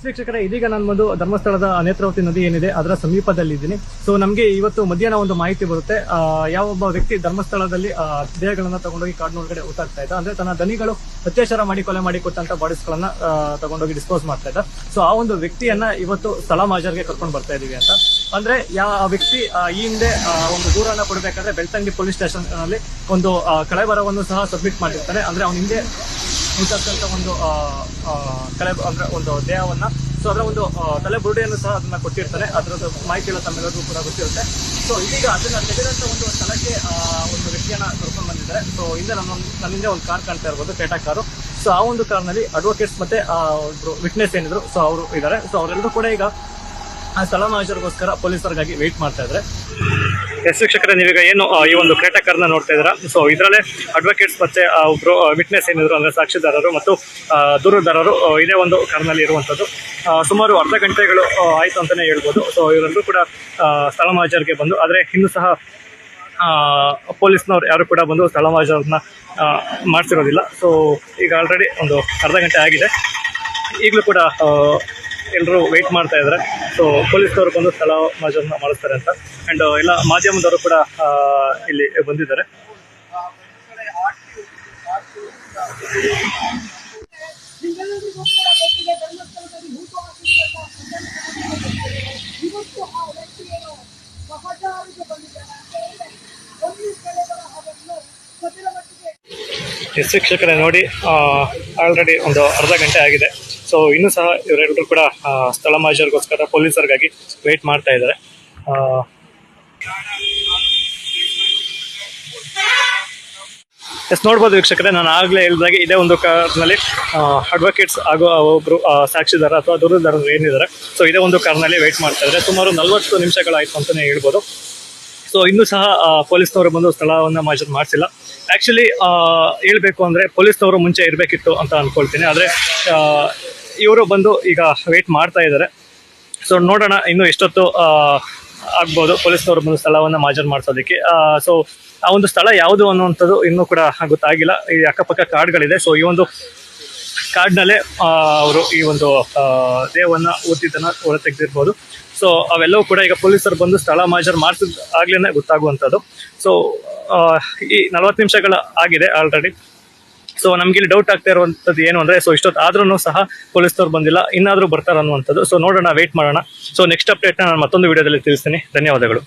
S ವೀಕ್ಷಕರೇ ಇದೀಗ ನಾನು ಒಂದು ಧರ್ಮಸ್ಥಳದ ನೇತ್ರಾವತಿ ನದಿ ಏನಿದೆ ಅದರ ಸಮೀಪದಲ್ಲಿ ಇದ್ದೀನಿ ಸೊ ನಮಗೆ ಇವತ್ತು ಮಧ್ಯಾಹ್ನ ಒಂದು ಮಾಹಿತಿ ಬರುತ್ತೆ. ಯಾವ ಒಬ್ಬ ವ್ಯಕ್ತಿ ಧರ್ಮಸ್ಥಳದಲ್ಲಿ ದೇಹಗಳನ್ನ ತಗೊಂಡೋಗಿ ಕಾಡಿನೊಳಗಡೆ ಊತಾಗ್ತಾ ಇದ್ದ. ಅಂದ್ರೆ ತನ್ನ ದನಿಗಳು ಅತ್ಯಾಚಾರ ಮಾಡಿ ಕೊಲೆ ಮಾಡಿ ಕೊಟ್ಟಂತ ಬಾಡೀಸ್ ಗಳನ್ನ ಆ, ತಗೊಂಡೋಗಿ ಡಿಸ್ಪೋಸ್ ಮಾಡ್ತಾ ಇದ್ದ. ಸೊ ಆ ಒಂದು ವ್ಯಕ್ತಿಯನ್ನ ಇವತ್ತು ಸ್ಥಳ ಮಾಜರ್ಗೆ ಕರ್ಕೊಂಡು ಬರ್ತಾ ಇದೀವಿ ಅಂತ. ಅಂದ್ರೆ ಯಾವ ವ್ಯಕ್ತಿ ಈ ಹಿಂದೆ ಒಂದು ದೂರನ್ನ ಕೊಡಬೇಕಾದ್ರೆ ಬೆಳ್ತಂಗಿ ಪೊಲೀಸ್ ಸ್ಟೇಷನ್ ಅಲ್ಲಿ ಒಂದು ಕಳೆಬರವನ್ನು ಸಹ ಸಬ್ಮಿಟ್ ಮಾಡಿರ್ತಾರೆ ಅಂದ್ರೆ ಅವನ ಹಿಂದೆ ಹುಟ್ಟಂತ ಒಂದು ಕಲೆ ಅಂದ್ರೆ ಒಂದು ದೇಹವನ್ನ ಸೊ ಅದರ ಒಂದು ತಲೆ ಬುರುಡೆಯನ್ನು ಸಹ ಅದನ್ನ ಕೊಟ್ಟಿರ್ತಾರೆ ಅದರದ್ದು ಮಾಹಿತಿ ಎಲ್ಲ ತಮ್ಮೆಲ್ಲರಿಗೂ ಕೂಡ ಗೊತ್ತಿರುತ್ತೆ. ಸೊ ಇದೀಗ ಅದನ್ನ ತೆಗೆದಂತ ಒಂದು ಸ್ಥಳಕ್ಕೆ ಒಂದು ವ್ಯಕ್ತಿಯನ್ನ ಕರ್ಕೊಂಡು ಬಂದಿದ್ದಾರೆ. ಸೊ ಹಿಂದೆ ನಮ್ಮ ನನ್ನಿಂದ ಒಂದು ಕಾರ್ ಕಾಣ್ತಾ ಇರ್ಬೋದು ಟೇಟಾ ಕಾರು. ಸೊ ಆ ಒಂದು ಕಾರ್ನಲ್ಲಿ ಅಡ್ವೊಕೇಟ್ಸ್ ಮತ್ತೆ ಒಬ್ರು ವಿಟ್ನೆಸ್ ಏನಿದ್ರು ಸೊ ಅವರು ಇದ್ದಾರೆ. ಸೊ ಅವರೆಲ್ಲರೂ ಕೂಡ ಈಗ ಆ ಸ್ಥಳ ಮಾಜರ್ಗೋಸ್ಕರ ಪೊಲೀಸರಿಗಾಗಿ ವೆಯ್ಟ್ ಮಾಡ್ತಾ ಇದ್ದಾರೆ. ಎಸ್ ವೀಕ್ಷಕರೇ ನೀವೀಗ ಏನು ಈ ಒಂದು ಕ್ರೀಟಕರ್ನ ನೋಡ್ತಾ ಇದ್ದೀರಾ? ಸೊ ಇದರಲ್ಲೇ ಅಡ್ವೊಕೇಟ್ಸ್ ಮತ್ತೆ ಆ, ಒಬ್ರು ವಿಟ್ನೆಸ್ ಏನಿದ್ರು ಅಂದ್ರೆ ಸಾಕ್ಷಿದಾರರು ಮತ್ತು ದೂರದಾರರು ಇದೇ ಒಂದು ಕರ್ನಲ್ಲಿ ಇರುವಂಥದ್ದು ಸುಮಾರು ಅರ್ಧ ಗಂಟೆಗಳು ಆಯಿತು ಅಂತಾನೆ ಹೇಳ್ಬೋದು. ಸೊ ಇವರೆಲ್ಲರೂ ಕೂಡ ಸ್ಥಳ ಮಾಜರ್ಗೆ ಬಂದು ಆದರೆ ಇನ್ನೂ ಸಹ ಪೊಲೀಸ್ನವ್ರು ಯಾರು ಕೂಡ ಬಂದು ಸ್ಥಳ ಮಾಜರ್ನ ಮಾಡಿಸಿರೋದಿಲ್ಲ. ಸೊ ಈಗ ಆಲ್ರೆಡಿ ಒಂದು ಅರ್ಧ ಗಂಟೆ ಆಗಿದೆ. ಈಗಲೂ ಕೂಡ ಎಲ್ಲರೂ ವೆಯ್ಟ್ ಮಾಡ್ತಾ ಇದ್ದಾರೆ ಸೊ ಪೊಲೀಸ್ನವರು ಬಂದು ಸ್ಥಳ ಮಾಜನ್ನ ಮಾಡಿಸ್ತಾರೆ ಅಂತ. ಅಂಡ್ ಎಲ್ಲ ಮಾಧ್ಯಮದವರು ಕೂಡ ಇಲ್ಲಿ ಬಂದಿದ್ದಾರೆ. ಒಂದು ಶಿಕ್ಷಕರೇ ನೋಡಿ ಆಲ್ರೆಡಿ ಒಂದು ಅರ್ಧ ಗಂಟೆ ಆಗಿದೆ. ಸೊ ಇನ್ನೂ ಸಹ ಇವರೆಲ್ಲರೂ ಕೂಡ ಸ್ಥಳ ಮಾಜರ್ಗೋಸ್ಕರ ಪೊಲೀಸರಿಗಾಗಿ ವೇಟ್ ಮಾಡ್ತಾ ಇದ್ದಾರೆ. ಎಸ್, ನೋಡ್ಬೋದು ವೀಕ್ಷಕರೇ, ನಾನು ಆಗಲೇ ಹೇಳಿದಾಗೆ ಇದೇ ಒಂದು ಕಾರ್ನಲ್ಲಿ ಅಡ್ವೊಕೇಟ್ಸ್ ಆಗೋ ಒಬ್ಬರು ಸಾಕ್ಷಿದಾರ ಅಥವಾ ದೂರದಾರರು ಏನಿದ್ದಾರೆ. ಸೊ ಇದೇ ಒಂದು ಕಾರ್ನಲ್ಲಿ ವೆಯ್ಟ್ ಮಾಡ್ತಾ ಇದ್ದಾರೆ. ಸುಮಾರು ನಲ್ವತ್ತು ನಿಮಿಷಗಳಾಯಿತು ಅಂತಲೇ ಹೇಳ್ಬೋದು. ಸೊ ಇನ್ನೂ ಸಹ ಪೊಲೀಸ್ನವರು ಬಂದು ಸ್ಥಳವನ್ನು ಮಾಜರ್ ಮಾಡಿಸಿಲ್ಲ. ಆ್ಯಕ್ಚುಲಿ ಹೇಳಬೇಕು ಅಂದರೆ ಪೊಲೀಸ್ನವರು ಮುಂಚೆ ಇರಬೇಕಿತ್ತು ಅಂತ ಅಂದ್ಕೊಳ್ತೀನಿ ಆದರೆ ಇವರು ಬಂದು ಈಗ ವೆಯ್ಟ್ ಮಾಡ್ತಾ ಇದ್ದಾರೆ. ಸೊ ನೋಡೋಣ ಇನ್ನು ಎಷ್ಟೊತ್ತು ಆಗ್ಬೋದು. ಪೊಲೀಸ್ನವರು ಬಂದು ಸ್ಥಳವನ್ನು ಮಾಜರ್ ಮಾಡಿಸೋದಕ್ಕೆ. ಸೊ ಆ ಒಂದು ಸ್ಥಳ ಯಾವುದು ಅನ್ನುವಂಥದ್ದು ಇನ್ನೂ ಕೂಡ ಗೊತ್ತಾಗಿಲ್ಲ. ಈ ಅಕ್ಕಪಕ್ಕ ಕಾರ್ಡ್ಗಳಿದೆ ಸೊ ಈ ಒಂದು ಕಾಡಿನಲ್ಲೇ ಅವರು ಈ ಒಂದು ದೇವನ್ನ ಊರ್ತಿದ್ದನ್ನು ಹೊರ ತೆಗೆದಿರ್ಬೋದು ಸೊ ಅವೆಲ್ಲವೂ ಕೂಡ ಈಗ ಪೊಲೀಸರು ಬಂದು ಸ್ಥಳ ಮಾಜರ್ ಮಾಡಿಸಿದ ಆಗ್ಲೇ ಗೊತ್ತಾಗುವಂಥದ್ದು. ಸೊ ಈ ನಲವತ್ತು ನಿಮಿಷಗಳ ಆಗಿದೆ ಆಲ್ರೆಡಿ ಸೊ ನಮ್ಗೆ ಇಲ್ಲಿ ಡೌಟ್ ಆಗ್ತಾ ಇರುವಂತದ್ದು ಏನು ಅಂದ್ರೆ ಸೊ ಇಷ್ಟೊತ್ತು ಆದ್ರೂ ಸಹ ಪೊಲೀಸ್ನವ್ರು ಬಂದಿಲ್ಲ, ಇನ್ನಾದ್ರೂ ಬರ್ತಾರ ಅನ್ನುವಂಥದ್ದು. ಸೊ ನೋಡೋಣ ವೇಟ್ ಮಾಡೋಣ. ಸೊ ನೆಕ್ಸ್ಟ್ ಅಪ್ಡೇಟ್ನ ನಾನು ಮತ್ತೊಂದು ವಿಡಿಯೋದಲ್ಲಿ ತಿಳಿಸ್ತೀನಿ. ಧನ್ಯವಾದಗಳು.